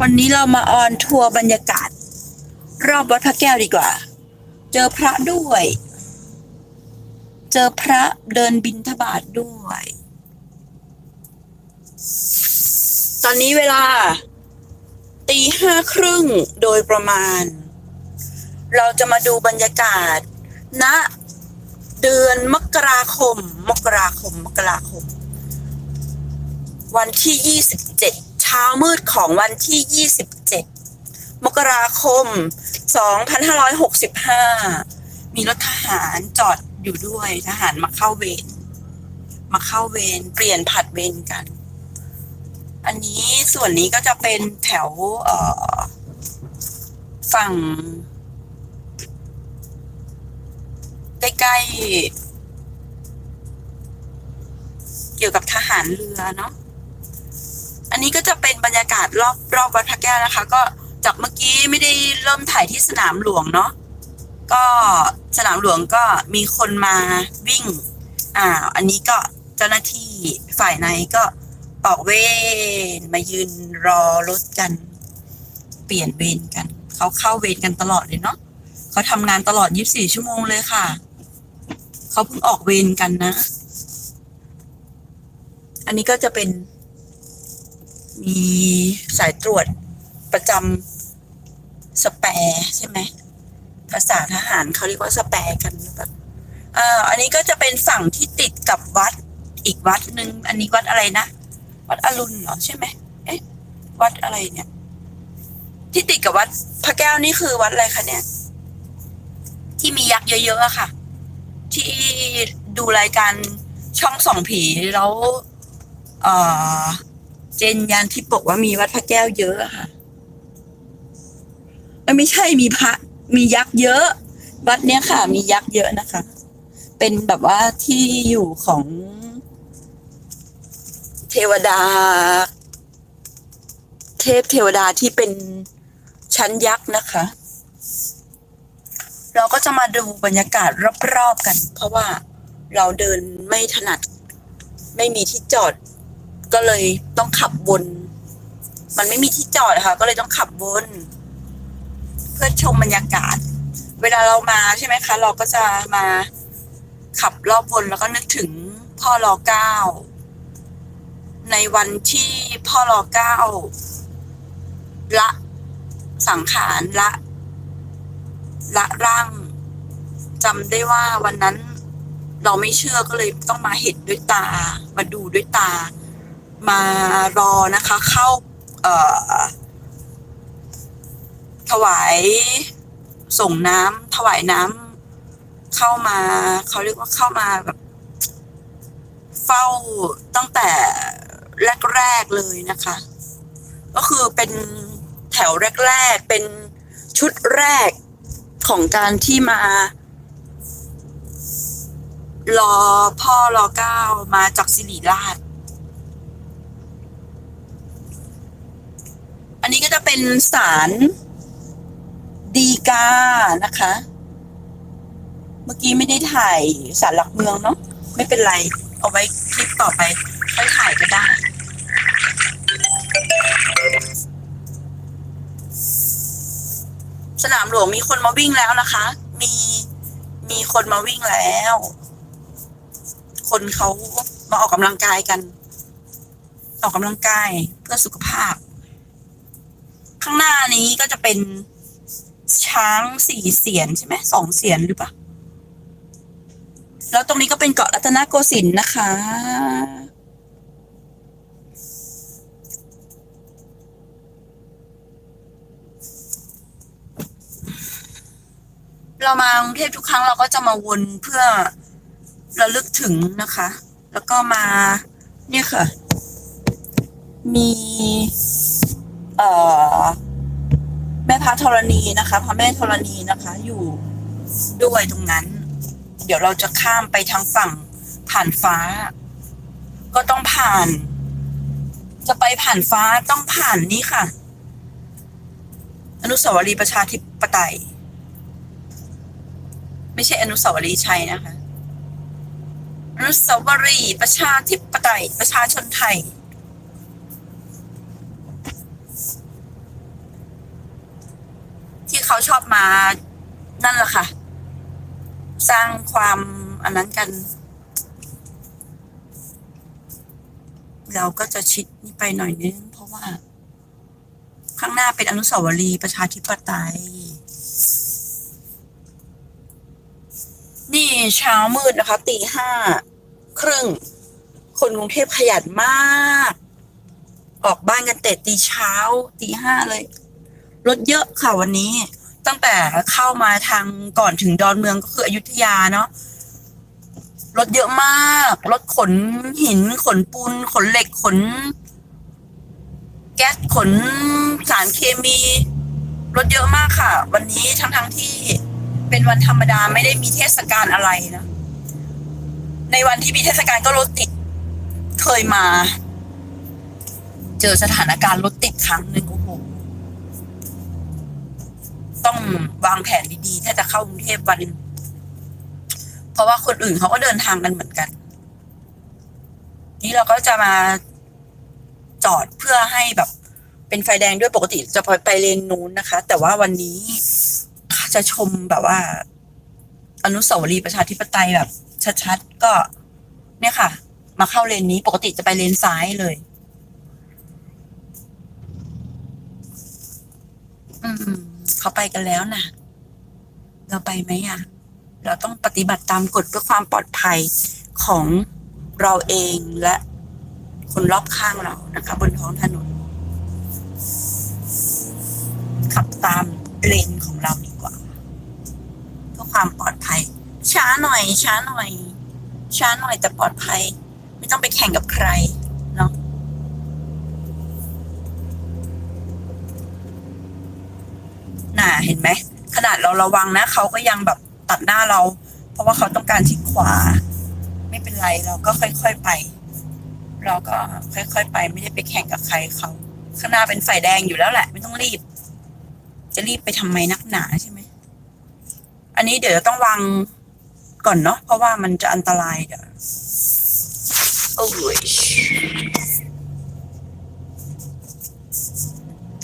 วันนี้เรามาออนทัวร์บรรยากาศ รอบวัดพระแก้วดีกว่า เจอพระด้วย เจอพระเดินบินทบาทด้วย ตอนนี้เวลาตีห้าครึ่งโดยประมาณ เราจะมาดูบรรยากาศณเดือนมกราคม มกราคม มกราคม วันที่27เจ็ด ช้ามืดของวันที่ 27 มกราคม 2565 มีรถทหารจอดอยู่ด้วยทหารมาเข้าเวรมาเข้าเวรเปลี่ยนผัดเวรกัน อันนี้ส่วนนี้ก็จะเป็นแถวฝั่ง ใกล้ๆเกี่ยวกับทหารเรือเนาะ นี้ก็จะเป็นบรรยากาศรอบรอบวัดพระแก้วนะคะ ก็จากเมื่อกี้ไม่ได้เริ่มถ่ายที่สนามหลวงเนาะก็สนามหลวงก็มีคนมาวิ่งอ่าอันนี้ก็เจ้าหน้าที่ฝ่ายในก็ออกเวรมายืนรอรถกัน เปลี่ยนเวรกัน เขาเข้าเวรกันตลอดเลยเนาะเขาทำงานตลอด 24 ชั่วโมงเลยค่ะ เขาเพิ่งออกเวรกันนะ อันนี้ก็จะเป็น มีสายตรวจประจำสแปรใช่ไหมภาษาทหารเขาเรียกว่าสแปรกันแบบอ่าอันนี้ก็จะเป็นฝั่งที่ติดกับวัดอีกวัดหนึ่งอันนี้วัดอะไรนะ วัดอรุณเหรอใช่ไหมเอ๊ะวัดอะไรเนี่ย ที่ติดกับวัดพระแก้วนี่คือวัดอะไรคะเนี่ย ที่มียักษ์เยอะๆอะค่ะ ที่ดูรายการช่องส่องผีแล้ว เอ่อ เจนยันที่บอกว่ามีวัดพระแก้วเยอะค่ะเอ้ยไม่ใช่มีพระ มียักษ์เยอะ วัดเนี้ยค่ะ มียักษ์เยอะนะคะ เป็นแบบว่าที่อยู่ของ เทวดา เทพเทวดาที่เป็นชั้นยักษ์นะคะ เราก็จะมาดูบรรยากาศรอบๆกัน เพราะว่าเราเดินไม่ถนัด ไม่มีที่จอด ก็เลยต้องขับวนมันไม่มีที่จอดนะคะก็เลยต้องขับวนเพื่อชมบรรยากาศ เวลาเรามาใช่ไหมคะ เราก็จะมาขับรอบวนแล้วก็นึกถึงพ่อรอเก้าในวันที่พ่อรอเก้าละสังขารละ ละร่างจำได้ว่าวันนั้นเราไม่เชื่อก็เลยต้องมาเห็นด้วยตา มาดูด้วยตา มารอนะคะ เข้าเอ่อถวายส่งน้ำถวายน้ำเข้ามาเขาเรียกว่าเข้ามาแบบ เฝ้าตั้งแต่แรกๆเลยนะคะ ก็คือเป็นแถวแรกๆเป็นชุดแรกของการที่มารอพ่อรอเก้ามาจากสิริราช อันนี้ก็จะเป็นศาลดีกานะคะ เมื่อกี้ไม่ได้ถ่ายศาลหลักเมืองเนาะไม่เป็นไร เอาไว้คลิปต่อไปค่อยถ่ายก็ได้สนามหลวงมีคนมาวิ่งแล้วนะคะ มีมีคนมาวิ่งแล้ว คนเขามาออกกำลังกายกัน ออกกำลังกายเพื่อสุขภาพ ข้างหน้านี้ก็จะเป็นช้างสี่เสียนใช่ไหมสองเสียนหรือเปล่าแล้วตรงนี้ก็เป็นเกาะรัตนโกสินทร์นะคะ เรามากรุงเทพทุกครั้งเราก็จะมาวนเพื่อระลึกถึงนะคะ แล้วก็มาเนี่ยค่ะ มี เอ่อ พระธรณีนะคะพระแม่ธรณีนะคะ อยู่ด้วยตรงนั้น เดี๋ยวเราจะข้ามไปทางฝั่งผ่านฟ้า ก็ต้องผ่าน จะไปผ่านฟ้าต้องผ่านนี่ค่ะ อนุสาวรีย์ประชาธิปไตย ไม่ใช่อนุสาวรีย์ชัยนะคะอนุสาวรีย์ประชาธิปไตยประชาชนไทย เขาชอบมานั่นแหละค่ะ สร้างความอันนั้นกัน เราก็จะชิดนี่ไปหน่อยนึง เพราะว่า ข้างหน้าเป็นอนุสาวรีย์ประชาธิปไตย นี่เช้ามืดนะคะตีห้าครึ่ง คนกรุงเทพขยันมาก ออกบ้านกันแต่ตีเช้าตีห้าเลย รถเยอะค่ะวันนี้ ตั้งแต่เข้ามาทางก่อนถึงดอนเมืองก็คืออยุธยาเนาะรถเยอะมาก รถขนหิน ขนปูน ขนเหล็ก ขน แก๊ส ขนสารเคมี รถเยอะมากค่ะ วันนี้ทั้งทั้งๆที่เป็นวันธรรมดาไม่ได้มีเทศกาลอะไรนะ ในวันที่มีเทศกาลก็รถติด เคยมา เจอสถานการณ์รถติดครั้งหนึ่งโอ้โห ต้องวางแผนดีๆ ถ้าจะเข้ากรุงเทพวัน เพราะว่าคนอื่นเขาก็เดินทางกันเหมือนกัน นี่เราก็จะมาจอดเพื่อให้แบบ เป็นไฟแดงด้วยปกติจะไปไปเลนนู้นนะคะ แต่ว่าวันนี้จะชมแบบว่า อนุสาวรีย์ประชาธิปไตยแบบ ชัดๆก็ เนี่ยค่ะ มาเข้าเลนนี้ปกติจะไปเลนซ้ายเลยอืม เขาไปกันแล้วนะเราไปไหมอะเราต้องปฏิบัติตามกฎเพื่อความปลอดภัยของเราเองและคนรอบข้างเรานะคะ บนท้องถนน ขับตามเลนของเราดีกว่าเพื่อความปลอดภัย ช้าหน่อย ช้าหน่อย ช้าหน่อยแต่ปลอดภัย ไม่ต้องไปแข่งกับใครเนาะน่ะ เห็นไหมขนาดเราระวังนะเขาก็ยังแบบตัดหน้าเรา เพราะว่าเขาต้องการชิดขวา ไม่เป็นไรเราก็ค่อยๆไป เราก็ค่อยๆไป ไม่ได้ไปแข่งกับใครเขาข้างหน้าเป็นไฟแดงอยู่แล้วแหละ ไม่ต้องรีบ จะรีบไปทำไมนักหนาใช่ไหมอันนี้เดี๋ยวต้องวางก่อนเนาะเพราะว่ามันจะอันตรายเดี๋ยวโอ้ย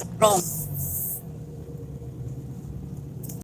ตกลง